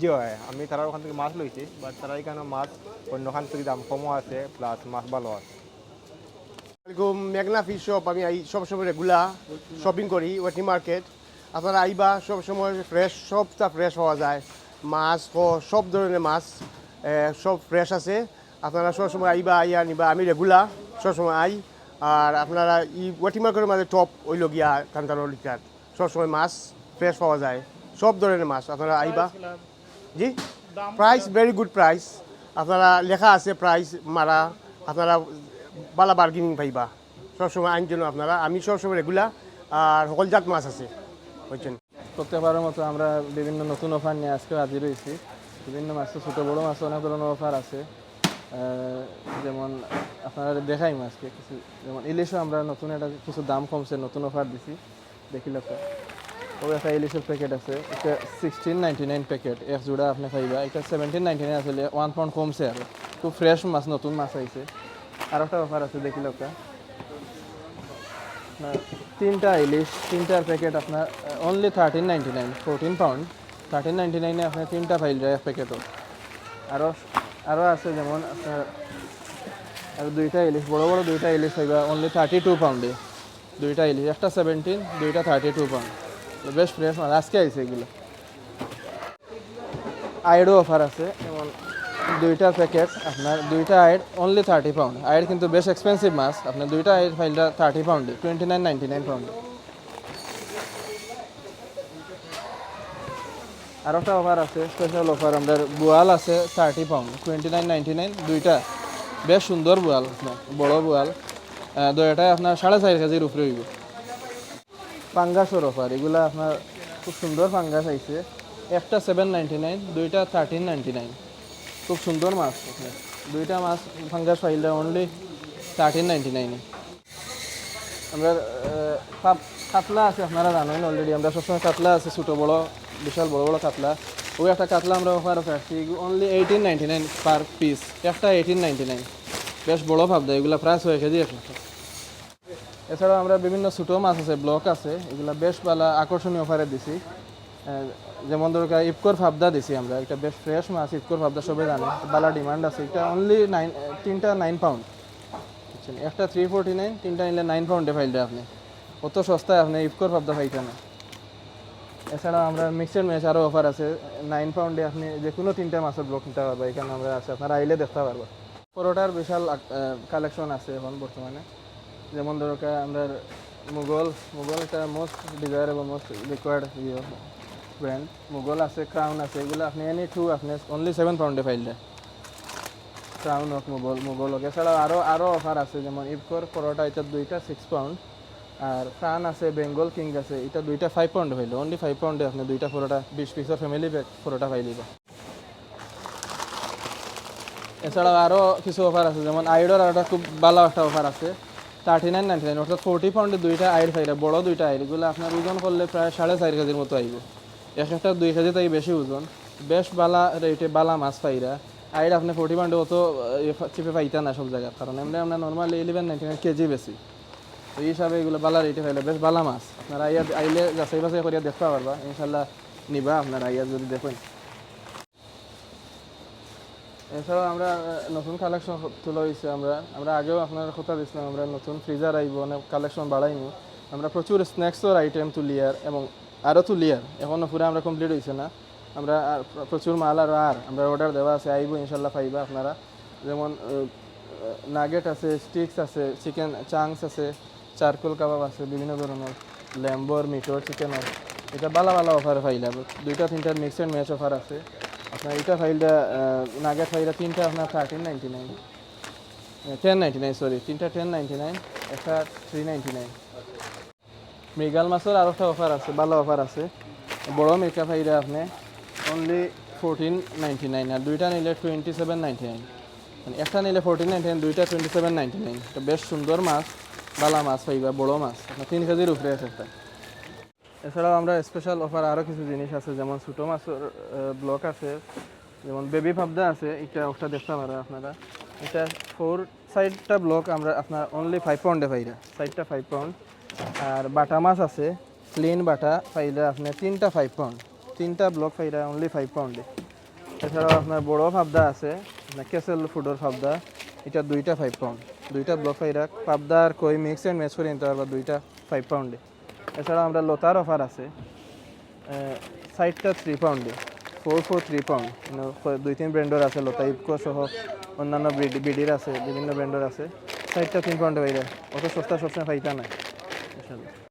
জি হয় আমি তারা ওখান থেকে মাছ লইছি বাট তারা এখানে মাছ অন্যখান থেকে দাম কমও আছে প্লাস মাছ ভালো আছে। আসসালামাইকুম মেঘনা ফিশ শপ আমি এই সবসময় রেগুলার শপিং করি ওয়েটি মার্কেট আপনারা আইবা সবসময় ফ্রেশ সবটা ফ্রেশ পাওয়া যায়। মাছ সব ধরনের মাছ সব ফ্রেশ আছে। আপনারা সবসময় আইবা, আইয়া নিবা, আমি রেগুলার সবসময় আই। আর আপনারা ই ওয়েটি মার্কেটের মাঝে টপ ওইল গিয়া কান্তানোর লিটার সবসময় মাছ ফ্রেশ পাওয়া যায়। সব ধরনের মাছ আপনারা আইবা। জি? প্রাইস ভেরি গুড প্রাইস আপনারা লেখা আছে প্রাইস মারা। আপনারা বালা বার্গেনিং পাইবা। সবসময় আইন জন্য আপনারা। আমি সবসময় রেগুলার আর সকল জাত মাছ আছে। বুঝছেন? প্রত্যেকবারের মতো আমরা বিভিন্ন নতুন অফার নিয়ে আজকে হাজির হয়েছি। বিভিন্ন মাছ তো ছোটো বড়ো মাছ অনেক ধরনের অফার আছে। যেমন আপনারা দেখাই মাছকে। কিছু যেমন ইলিশও আমরা নতুন একটা কিছু দাম কমছে নতুন অফার দিছি। দেখিলে তো ও একটা ইলিশের প্যাকেট আছে। এটা সিক্সটিন নাইনটি নাইন প্যাকেট এক জোড়া আপনি খাইবা এটা সেভেন্টিন নাইনটি নাইন আসলে ওয়ান পাউন্ড কমছে আর খুব ফ্রেশ মাছ, নতুন মাছ আইছে আর একটা অফার আছে তো আপনার তিনটা ইলিশ তিনটার প্যাকেট আপনার only thirteen ninety nine fourteen pound thirteen ninety নাইনে আপনার তিনটা ফাইল যায় এক প্যাকেটও আরও আরও আছে যেমন আপনার আর দুইটা ইলিশ বড় বড় দুইটা ইলিশ হইবা অনলি থার্টি টু পাউন্ডে দুইটা ইলিশ একটা সেভেন্টিন দুইটা থার্টি টু পাউন্ড বেশ ফ্রেশ মাছ আজকে আইছে এগুলো আইডও অফার আছে, যেমন দুইটা প্যাকেট আপনার দুইটা আইড অনলি থার্টি পাউন্ড আইড কিন্তু বেশ এক্সপেন্সিভ মাছ। আপনার দুইটা আইড ফাইলটা থার্টি পাউন্ডে টোয়েন্টি নাইন নাইনটি নাইন পাউন্ডে আর একটা অফার আছে স্পেশাল অফার আমাদের বোয়াল আছে thirty pound twenty nine ninety nine দুইটা। বেশ সুন্দর বোয়াল, আপনার, বড় বোয়াল। দুইটাই আপনার সাড়ে চার কেজির উপরে হইব। পাঙ্গাসর অফার এগুলো আপনার খুব সুন্দর পাঙ্গাস আইছে। একটা সেভেন নাইনটি নাইন দুইটা থার্টিন নাইনটি নাইন খুব সুন্দর মাছ দুইটা মাছ পাঙ্গাস পাইলে অনলি থার্টিন নাইনটি নাইনে আমরা কাতলা আছে আপনারা জানেন অলরেডি আমরা সবসময় কাতলা আছে, ছোটো বড়, বিশাল বড় বড় কাতলা। ওই একটা কাতলা আমরা অফার আসছি only eighteen ninety nine per piece একটা এইটিন নাইনটি নাইন বেশ বড় ভাব দেয়, এগুলো প্রাইস হয়ে একটা এছাড়াও আমরা বিভিন্ন ছোটো মাছ আছে, ব্লক আছে, এগুলো বেশ ভালো আকর্ষণীয় অফারে দিছি। যেমন দরকার ইফকোর ফাবদা দিছি আমরা, এটা বেশ ফ্রেশ মাছ, ইফকোর ফাবদা সবাই জানে ভালো ডিমান্ড আছে, এটা অনলি নাইন তিনটা নাইন পাউন্ড বুঝছেন? একটা থ্রি ফোরটি নাইন তিনটা নিলে নাইন পাউন্ডে ফাইলটা আপনি। অত সস্তায় আপনি ইফকোর ফাবদা পাইতে না। এছাড়াও আমরা মিক্সড ম্যাচ আরও অফার আছে নাইন পাউন্ডে আপনি যে কোনো তিনটা মাছের ব্লক নিতে পারবেন এখানে আমরা আছে, আপনারা আইলে দেখতে পারবেন পরোটার বিশাল কালেকশন আছে এখন বর্তমানে। যেমন দরকার আমরা মুঘল মুঘল একটা মোস্ট ডিজায়ারেবল মোস্ট রিকোয়ার্ড ইয়ে ব্র্যান্ড মুঘল আছে ক্রাউন আছে, এগুলো আপনি এনি টু আপনি অনলি সেভেন পাউন্ডে ফাইলটা ক্রাউন হোক মোগল মোগল হোক। এছাড়াও আরও আরও অফার আছে, যেমন ইফকোর পরোটা, এটা দুইটা সিক্স পাউন্ড আর ফ্রান আছে, বেঙ্গল কিং আছে, এটা দুইটা ফাইভ পাউন্ড হইল অনলি ফাইভ পাউন্ডে আপনি দুইটা পরোটা, বিশ পিসের ফ্যামিলি প্যাক পরোটা পাইলিব এছাড়াও আরও কিছু অফার আছে, যেমন আইডর একটা খুব ভালো একটা অফার আছে। থার্টি নাইন নাইনটি নাইন অর্থাৎ ফোর্টি পাউন্ডে দুইটা আইড ফাইরা বড় দুইটা আইড, এগুলো আপনার ওজন করলে প্রায় সাড়ে চার কেজির মতো আইব। এক একটা দুই কেজি তাই বেশি ওজন। বেশ বালা রেটে বালা মাছ পাইরা আইড আপনি ফোর্টি পাউন্ডে অত চিপে পাইতা না সব জায়গার কারণ এমনি আমরা normally eleven ninety nine KG বেশি। তো এই হিসাবে এগুলো বালা রেটে পাইলে বেশ বালা মাছ। আপনারা আইয়া, আইলে যাচাই বাছাই করিয়া দেখতে পারবা। ইনশাল্লাহ নিবা, আপনারা আইয়া যদি দেখেন। এছাড়াও আমরা নতুন কালেকশন তোলা হয়েছে আমরা। আমরা আগেও আপনার কথা দিয়েছিলাম, আমরা নতুন ফ্রিজার আইব অনেক কালেকশন বাড়াইনি আমরা প্রচুর স্ন্যাক্সর আইটেম তুলিয়ার এবং আরও তুলিয়ার এখনও পুরো আমরা কমপ্লিট হয়েছে না। আমরা আর প্রচুর মাল আর আর আমরা অর্ডার দেওয়া আছে আইব ইনশাল্লাহ পাইবা আপনারা। যেমন নাগেট আছে স্টিক্স আছে চিকেন চাংস আছে চারকোল কাবাব আছে, বিভিন্ন ধরনের ল্যাম্বর মিটর চিকেনের এটা ভালো ভালো অফার ফাইলা দুইটা তিনটার মিক্স অ্যান্ড ম্যাচ অফার আছে। আপনার এটা ফাইলটা নাগেট ফাইলটা তিনটা, আপনার thirteen ninety nine ten ninety nine sorry তিনটা টেন নাইনটি নাইন একটা থ্রি নাইনটি নাইন মৃগাল মাছের আরও একটা অফার আছে, ভালো অফার আছে। বড় মেকআপ ফাইরা আপনি অনলি ফোরটিন নাইনটি নাইন আর দুইটা নিলে টোয়েন্টি সেভেন নাইনটি নাইন মানে একটা নিলে ফোরটিন নাইনটি নাইন দুইটা টোয়েন্টি সেভেন নাইনটি নাইন বেশ সুন্দর মাছ, বালা মাছ পাইবা বড় মাছ। আপনার তিন কেজির উপরে আছে একটা। এছাড়াও আমরা স্পেশাল অফার আরও কিছু জিনিস আছে, যেমন ছোটো মাছের ব্লক আছে, যেমন বেবি পাবদা আছে, এটা ওটা দেখতে পারেন আপনারা। এটা ফোর সাইডটা ব্লক আমরা আপনার অনলি ফাইভ পাউন্ডে পাইরা সাইডটা ফাইভ পাউন্ড আর বাটা মাছ আছে ক্লিন বাটা পাইলে আপনি তিনটা ফাইভ পাউন্ড তিনটা ব্লক ফাইরা অনলি ফাইভ পাউন্ডে এছাড়াও আপনার বড় পাবদা আছে, আপনার কেসেল ফুডের পাবদা, এটা দুইটা ফাইভ পাউন্ড দুইটা ব্লক ফাইরা পাবদা আর কই মিক্স অ্যান্ড ম্যাচ করে নিতে পারবা দুইটা ফাইভ পাউন্ডে এছাড়াও আমরা লতার অফার আছে। সাইডটা থ্রি পাউন্ডে ফোর ফোর থ্রি পাউন্ড দুই, তিন ব্র্যান্ডের আছে, লতা ইপকো সহ অন্যান্য বিডি বিডির আছে, বিভিন্ন ব্র্যান্ডের আছে। সাইডটা তিন পাউন্ডে বাইরে অত সস্তা সবসময় পাইতা নাই ইনশাল্লাহ